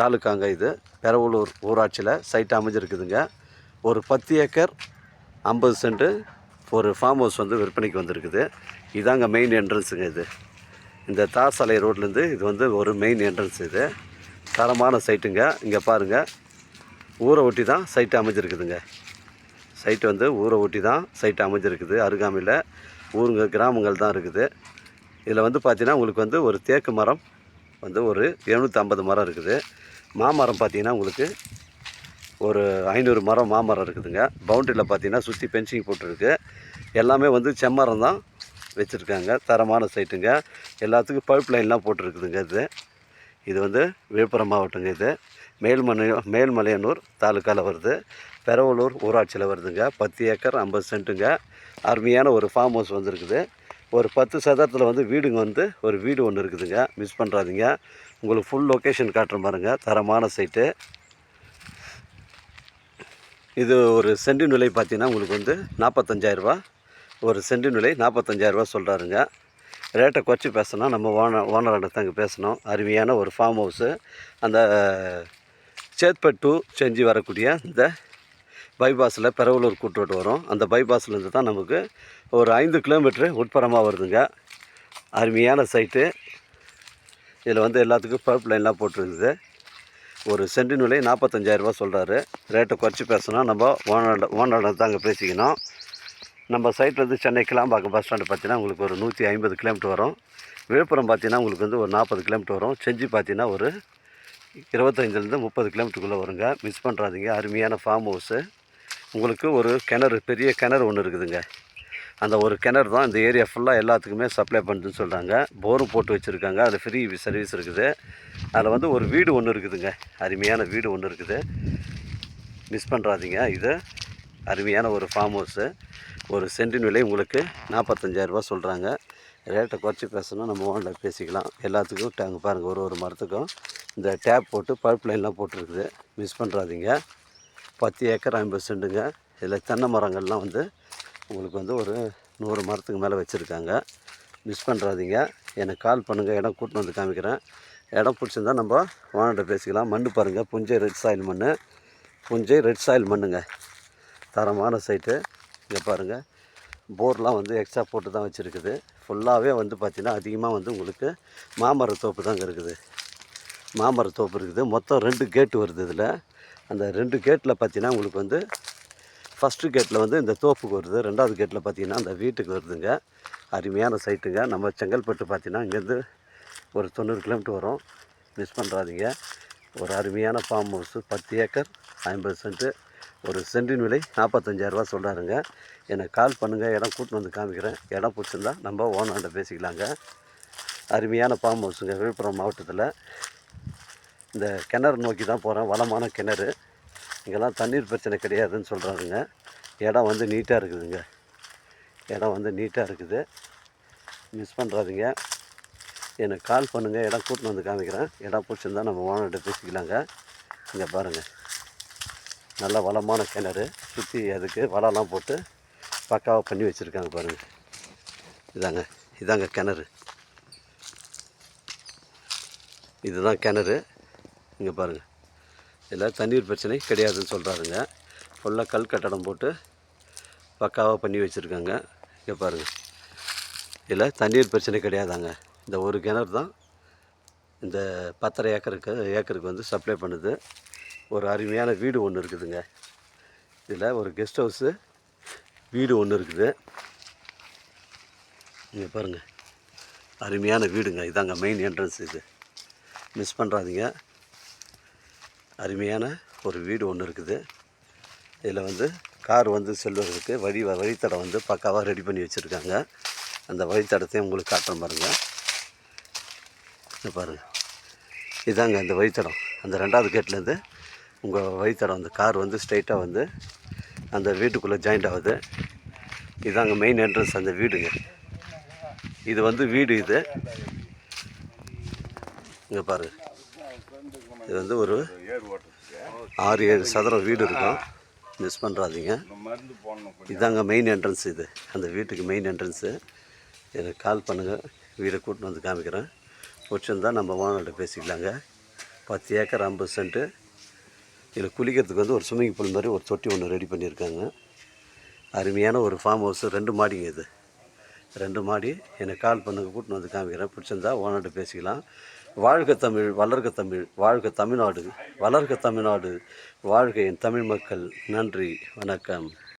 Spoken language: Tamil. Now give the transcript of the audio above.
தாலுக்காங்க இது. பெரவலூர் ஊராட்சியில் சைட் அமைஞ்சிருக்குதுங்க. ஒரு பத்து ஏக்கர் ஐம்பது சென்ட்டு ஒரு ஃபார்ம் ஹவுஸ் வந்து விற்பனைக்கு வந்திருக்குது. இதாங்க மெயின் என்ட்ரன்ஸுங்க இது. இந்த தாசாலை ரோட்லேருந்து இது வந்து ஒரு மெயின் என்ட்ரன்ஸ் இது. தரமான சைட்டுங்க. இங்கே பாருங்கள் ஊரை ஒட்டி தான் சைட்டு அமைஞ்சிருக்குதுங்க. சைட்டு வந்து ஊரை ஒட்டி தான் சைட்டு அமைஞ்சிருக்குது. அருகாமையில் ஊருங்க கிராமங்கள் தான் இருக்குது. இதில் வந்து பார்த்தீங்கன்னா உங்களுக்கு வந்து ஒரு தேக்கு மரம் வந்து ஒரு எழுநூற்றம்பது மரம் இருக்குது. மாமரம் பார்த்தீங்கன்னா உங்களுக்கு ஒரு ஐநூறு மரம் மாமரம் இருக்குதுங்க. பவுண்டரியில் பார்த்தீங்கன்னா சுற்றி பென்சிங் போட்டிருக்கு. எல்லாமே வந்து செம்மரம் தான் வச்சுருக்காங்க. தரமான சைட்டுங்க எல்லாத்துக்கும் பழுப்பு லைன்லாம் போட்டிருக்குதுங்க இது. இது வந்து விழுப்புரம் மாவட்டங்க இது. மேல்மலை மேல்மலையனூர் தாலுக்காவில் வருது. பெரவலூர் ஊராட்சியில் வருதுங்க. பத்து ஏக்கர் ஐம்பது சென்ட்டுங்க அருமையான ஒரு ஃபார்ம் ஹவுஸ் வந்துருக்குது. ஒரு பத்து சதத்தில் வந்து வீடுங்க வந்து ஒரு வீடு ஒன்று இருக்குதுங்க. மிஸ் பண்ணுறாதீங்க உங்களுக்கு ஃபுல் லொக்கேஷன் காட்டுற பாருங்கள் தரமான சைட்டு இது ஒரு சென்டின் விலை பார்த்தீங்கன்னா உங்களுக்கு வந்து நாற்பத்தஞ்சாயிரரூபா ஒரு சென்டின் விலை நாற்பத்தஞ்சாயிரரூபா சொல்கிறாருங்க ரேட்டை குறைச்சி பேசணும் நம்ம ஓனர் ஓனர்கிட்ட தாங்க பேசணும். அருமையான ஒரு ஃபார்ம் ஹவுஸு அந்த சேத்பட்டு செஞ்சு வரக்கூடிய இந்த பைபாஸில் பெரவலூர் கூட்டுரோடு வரும். அந்த பைபாஸ்லேருந்து தான் நமக்கு ஒரு ஐந்து கிலோமீட்ரு உட்புறமாக வருதுங்க. அருமையான சைட்டு இதில் வந்து எல்லாத்துக்கும் பைப் லைன்லாம் போட்டிருந்தது ஒரு சென்டின் விலை நாற்பத்தஞ்சாயிரரூபா சொல்கிறாரு ரேட்டை குறைச்சி பேசணும் நம்ம ஓனர் தான் தாங்க பேசிக்கணும். நம்ம சைட்லேருந்து சென்னை கிளாம்பாக்கம் பஸ் ஸ்டாண்டு பார்த்தீங்கன்னா உங்களுக்கு ஒரு நூற்றி ஐம்பது கிலோமீட்டர் வரும். விழுப்புரம் பார்த்தீங்கன்னா உங்களுக்கு வந்து ஒரு நாற்பது கிலோமீட்டர் வரும். செஞ்சி பார்த்தீங்கன்னா ஒரு இருபத்தஞ்சிலேருந்து முப்பது கிலோமீட்டருக்குள்ளே வருங்க. மிஸ் பண்ணுறாதீங்க அருமையான ஃபார்ம் ஹவுஸு உங்களுக்கு ஒரு கிணறு பெரிய கிணறு ஒன்று இருக்குதுங்க. அந்த ஒரு கிணறு தான் இந்த ஏரியா ஃபுல்லாக எல்லாத்துக்குமே சப்ளை பண்ணுதுன்னு சொல்கிறாங்க போரு போட்டு வச்சுருக்காங்க. அதில் ஃப்ரீ சர்வீஸ் இருக்குது. அதில் வந்து ஒரு வீடு ஒன்று இருக்குதுங்க. அருமையான வீடு ஒன்று இருக்குது. மிஸ் பண்ணுறாதீங்க இது அருமையான ஒரு ஃபார்ம் ஹவுஸு ஒரு சென்டின் விலை உங்களுக்கு நாற்பத்தஞ்சாயிரரூபா சொல்கிறாங்க ரேட்டை குறைச்சி பேசணும் நம்ம ஓனில் பேசிக்கலாம். எல்லாத்துக்கும் டேங்க் பாருங்கள் ஒரு ஒரு மரத்துக்கும் இந்த டேப் போட்டு பைப் லைன்லாம் போட்டிருக்குது. மிஸ் பண்ணுறாதீங்க பத்து ஏக்கர் ஐம்பது சென்டுங்க இதில் தென்னை மரங்கள்லாம் வந்து உங்களுக்கு வந்து ஒரு நூறு மரத்துக்கு மேலே வச்சுருக்காங்க. மிஸ் பண்ணுறாதீங்க எனக்கு கால் பண்ணுங்கள் இடம் கூட்டின்னு வந்து காமிக்கிறேன். இடம் பிடிச்சிருந்தா நம்ம ஓனர்கிட்ட பேசிக்கலாம். மண் பாருங்கள் புஞ்சை ரெட் சாயில் மண். புஞ்சை ரெட் சாயில் மண்ணுங்க. தரமான சைட்டு. இங்கே பாருங்கள் போர்லாம் வந்து எக்ஸ்ட்ரா போட்டு தான் வச்சுருக்குது. ஃபுல்லாகவே வந்து பார்த்திங்கன்னா அதிகமாக வந்து உங்களுக்கு மாமர தோப்பு தாங்க இருக்குது. மாமர தோப்பு இருக்குது. மொத்தம் ரெண்டு கேட்டு வருது இதில். அந்த ரெண்டு கேட்டில் பார்த்தீங்கன்னா உங்களுக்கு வந்து ஃபஸ்ட்டு கேட்டில் வந்து இந்த தோப்புக்கு வருது. ரெண்டாவது கேட்டில் பார்த்தீங்கன்னா அந்த வீட்டுக்கு வருதுங்க. அருமையான சைட்டுங்க நம்ம செங்கல்பட்டு பார்த்தீங்கன்னா இங்கேருந்து ஒரு தொண்ணூறு கிலோமீட்டர் வரும். மிஸ் பண்ணுறாதீங்க ஒரு அருமையான ஃபார்ம் ஹவுஸு பத்து ஏக்கர் ஐம்பது சென்ட்டு ஒரு சென்டின் விலை நாற்பத்தஞ்சாயிரரூபா சொல்கிறாருங்க எனக்கு கால் பண்ணுங்கள் இடம் கூட்டின்னு வந்து காமிக்கிறேன். இடம் பிடிச்சிருந்தா நம்ம ஓனர்கிட்ட பேசிக்கலாங்க. அருமையான ஃபார்ம் ஹவுஸுங்க விழுப்புரம் மாவட்டத்தில். இந்த கிணறு நோக்கி தான் போகிறேன் வளமான கிணறு. இங்கெல்லாம் தண்ணீர் பிரச்சனை கிடையாதுன்னு சொல்கிறாருங்க இடம் வந்து நீட்டாக இருக்குதுங்க. இடம் வந்து நீட்டாக இருக்குது. மிஸ் பண்ணுறாதீங்க எனக்கு கால் பண்ணுங்கள் இடம் கூட்டின்னு வந்து காமிக்கிறேன். இடம் பிடிச்சிருந்தா நம்ம ஓனர்கிட்ட பேசிக்கலாங்க. இங்கே பாருங்கள் நல்ல வளமான கிணறு. சுற்றி அதுக்கு வலைலாம் போட்டு பக்காவாக பண்ணி வச்சுருக்காங்க பாருங்கள் இதாங்க. இதாங்க கிணறு. இதுதான் கிணறு. இங்கே பாருங்கள் இதில் தண்ணீர் பிரச்சனை கிடையாதுன்னு சொல்கிறாருங்க ஃபுல்லாக கல் கட்டடம் போட்டு பக்காவாக பண்ணி வச்சுருக்காங்க. இங்கே பாருங்கள் இதில் தண்ணீர் பிரச்சனை கிடையாதாங்க. இந்த ஒரு கிணறு தான் இந்த பத்தரை ஏக்கருக்கு ஏக்கருக்கு வந்து சப்ளை பண்ணுது. ஒரு அருமையான வீடு ஒன்று இருக்குதுங்க. இதில் ஒரு கெஸ்ட் ஹவுஸு வீடு ஒன்று இருக்குது. இங்கே பாருங்கள் அருமையான வீடுங்க. இதாங்க மெயின் என்ட்ரன்ஸ் இது. மிஸ் பண்ணுறாதீங்க அருமையான ஒரு வீடு ஒன்று இருக்குது. இதில் வந்து கார் வந்து செல்வதற்கு வழி வழித்தடம் வந்து பக்காவாக ரெடி பண்ணி வச்சுருக்காங்க. அந்த வழித்தடத்தையும் உங்களுக்கு காட்டுறேன் பாருங்கள் பாருங்கள் இதாங்க இந்த வழித்தடம். அந்த ரெண்டாவது கேட்லேருந்து உங்கள் வழித்தடம் அந்த கார் வந்து ஸ்ட்ரைட்டாக வந்து அந்த வீட்டுக்குள்ளே ஜாயிண்ட் ஆகுது. இதாங்க மெயின் என்ட்ரன்ஸ் அந்த வீடுங்க. இது வந்து வீடு இது. இங்கே பாருங்கள் இது வந்து ஒரு ஆறு ஏழு சதுரம் வீடு இருக்கும். மிஸ் பண்ணுறாதீங்க இதாங்க மெயின் என்ட்ரன்ஸ் இது. அந்த வீட்டுக்கு மெயின் என்ட்ரன்ஸு எனக்கு கால் பண்ணுங்கள் வீடை கூட்டின்னு வந்து காமிக்கிறேன். பிடிச்சிருந்தால் நம்ம ஓனர்கிட்ட பேசிக்கலாங்க. பத்து ஏக்கர் ஐம்பது சென்ட்டு இதில் குளிக்கிறதுக்கு வந்து ஒரு ஸ்விம்மிங் பூல் மாதிரி ஒரு தொட்டி ஒன்று ரெடி பண்ணியிருக்காங்க. அருமையான ஒரு ஃபார்ம் ஹவுஸ் ரெண்டு மாடிங்க இது. ரெண்டு மாடி. எனக்கு கால் பண்ணுங்க கூட்டின்னு வந்து காமிக்கிறேன் பிடிச்சிருந்தா ஓனர்கிட்ட பேசிக்கலாம். வாழ்க தமிழ் வளர்க தமிழ் வாழ்க தமிழ்நாடு வளர்க தமிழ்நாடு வாழ்க என் தமிழ் மக்கள். நன்றி வணக்கம்.